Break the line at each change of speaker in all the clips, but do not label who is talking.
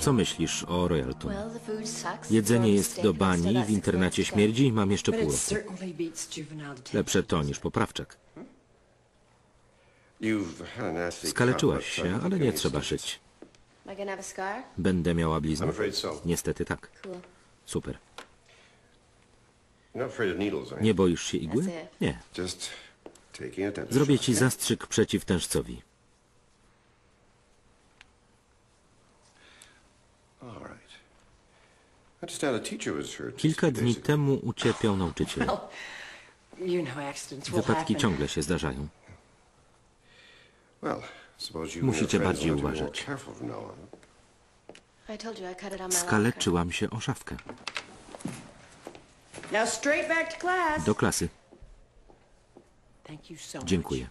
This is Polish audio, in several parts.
Co myślisz o Royalton? Jedzenie jest do bani, w internacie śmierdzi i mam jeszcze pół roku. Lepsze to niż poprawczak. Skaleczyłaś się, ale nie trzeba szyć. Będę miała bliznę? Niestety tak. Super. Nie boisz się igły? Nie. Zrobię ci zastrzyk przeciwtężcowi. Kilka dni temu ucierpiał nauczyciel. Wypadki ciągle się zdarzają. Musicie bardziej uważać. Skaleczyłam się o szafkę. Do klasy. Dziękuję.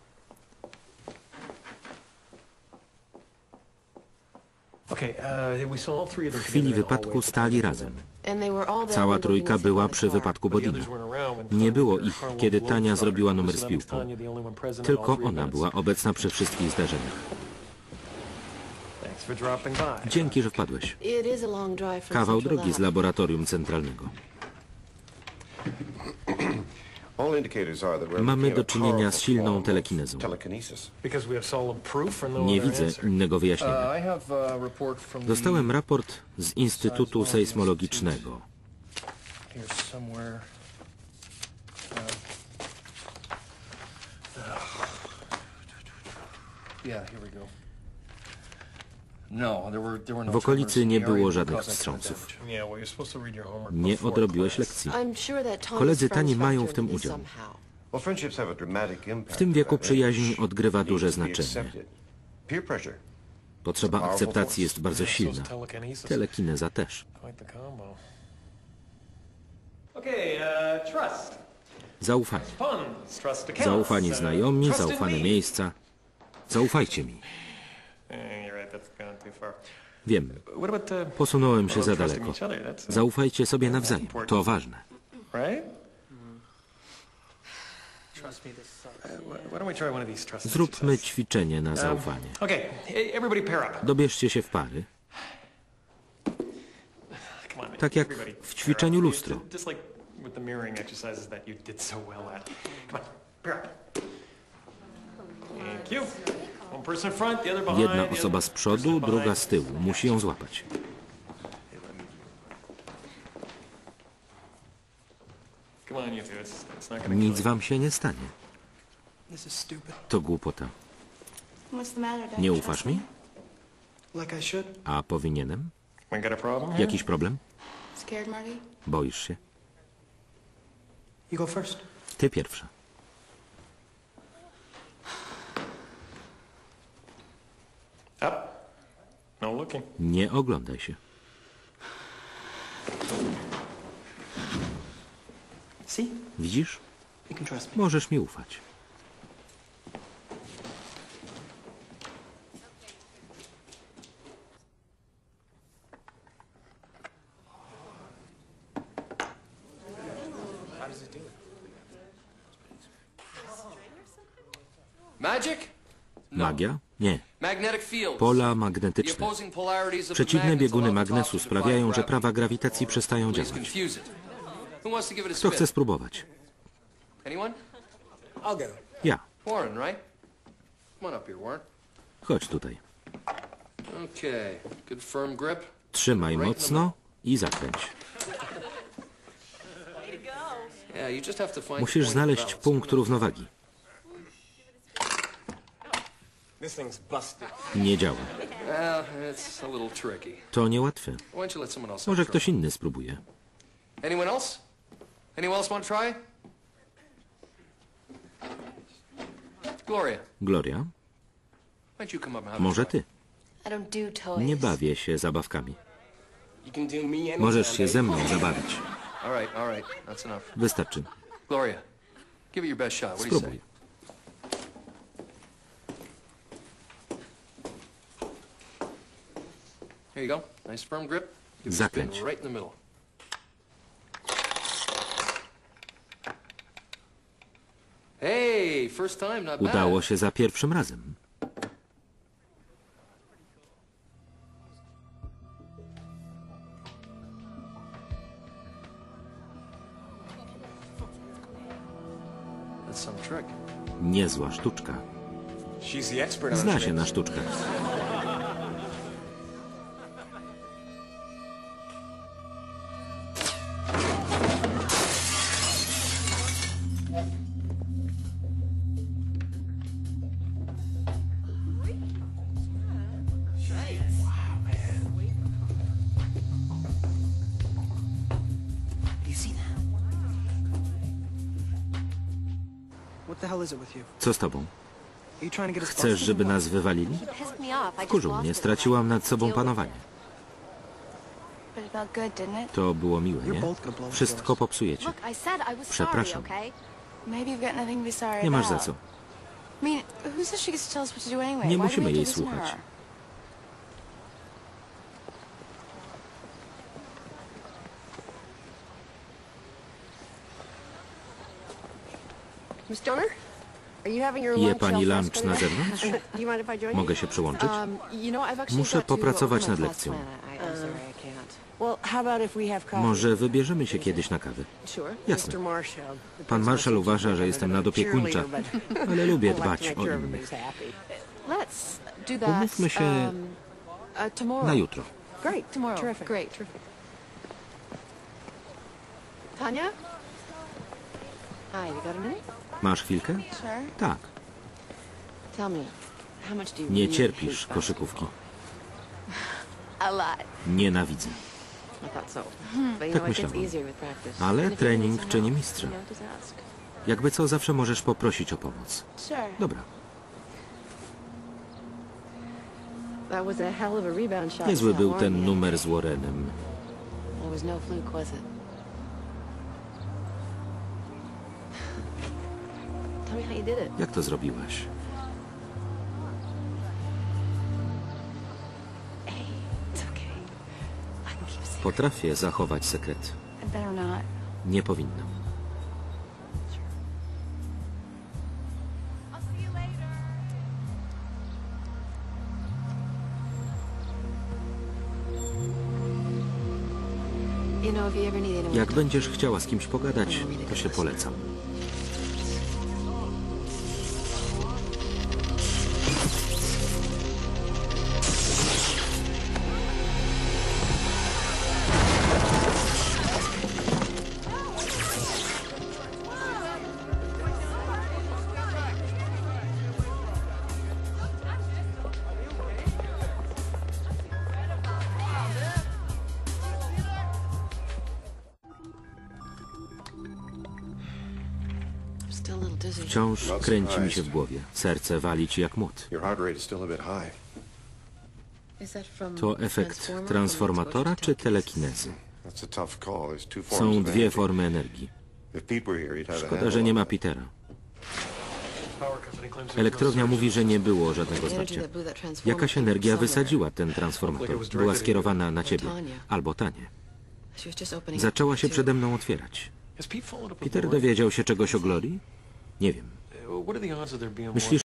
W chwili wypadku stali razem. Cała trójka była przy wypadku Bodina.
Nie było ich, kiedy Tania zrobiła numer z piłką. Tylko ona była obecna przy wszystkich zdarzeniach. Dzięki, że wpadłeś. Kawał drogi z laboratorium centralnego. Mamy do czynienia z silną telekinezą. Nie widzę innego wyjaśnienia. Dostałem raport z Instytutu Sejsmologicznego. W okolicy nie było żadnych wstrząsów. Nie odrobiłeś lekcji.
Koledzy Tani mają w tym udział.
W tym wieku przyjaźń odgrywa duże znaczenie. Potrzeba akceptacji jest bardzo silna. Telekineza też. Zaufanie. Zaufani znajomi, zaufane miejsca. Zaufajcie mi. Wiem, posunąłem się za daleko. Zaufajcie sobie nawzajem. To ważne. Zróbmy ćwiczenie na zaufanie. Dobierzcie się w pary, tak jak w ćwiczeniu lustro. Jedna osoba z przodu, druga z tyłu. Musi ją złapać. Nic wam się nie stanie. To głupota. Nie ufasz mi? A powinienem? Jakiś problem? Boisz się? Ty pierwsza. Nie oglądaj się. Widzisz? Możesz mi ufać. Magia? Nie. Pola magnetyczne. Przeciwne bieguny magnesu sprawiają, że prawa grawitacji przestają działać. Kto chce spróbować? Ja. Chodź tutaj. Trzymaj mocno i zakręć. Musisz znaleźć punkt równowagi. Nie działa.
Well, it's a little tricky.
To niełatwe.
Why don't you let someone else
Może ktoś inny spróbuje.
try? Anyone else? Anyone else want to try? Gloria,
Gloria,
why don't you come up and have
może ty. Nie bawię się zabawkami. Możesz się ze mną zabawić. Wystarczy.
Gloria,
Zakręć. Udało się za pierwszym razem. Niezła sztuczka. Zna się na sztuczkach. Co z tobą? Chcesz, żeby nas wywalili? Kurzu mnie, straciłam nad sobą panowanie. To było miłe, nie? Wszystko popsujecie. Przepraszam. Nie masz za co. Nie musimy jej słuchać. Je pani lunch na zewnątrz?
Do you mind if I join you?
Mogę się przyłączyć?
Um, you know, I've actually
Muszę popracować nad lekcją.
class plan. I- I'm sorry, I can't. Well, how about if we have coffee?
Może wybierzemy się kiedyś na kawę. Jasne. Pan Marshall uważa, że jestem nadopiekuńcza, ale lubię dbać o innych. Umówmy się
um, uh,
na jutro.
Great.
Tomorrow.
Terrific.
Great. Terrific. Tanya? Hi, you got a minute?
Masz chwilkę? Tak.
Tell me, how much do you
Nie cierpisz koszykówki. Nienawidzę.
I thought so. But you know, it gets
myślałam.
easier with practice.
Ale trening czyni mistrza. Jakby co, zawsze możesz poprosić o pomoc. Dobra. Niezły był ten numer z Warrenem. Jak to zrobiłaś? Potrafię zachować sekret. Nie powinnam. Jak będziesz chciała z kimś pogadać, to się polecam. Wciąż kręci mi się w głowie. Serce wali ci jak młot. To efekt transformatora czy telekinezy? Są dwie formy energii. Szkoda, że nie ma. Petera.
No
Elektrownia
surge.
mówi, że nie było żadnego zwarcia. Jakaś energia wysadziła ten transformator. Była skierowana na ciebie. Albo Tanie. Zaczęła się przede mną otwierać. Peter dowiedział się czegoś o Glorii? Nie wiem. Myślisz,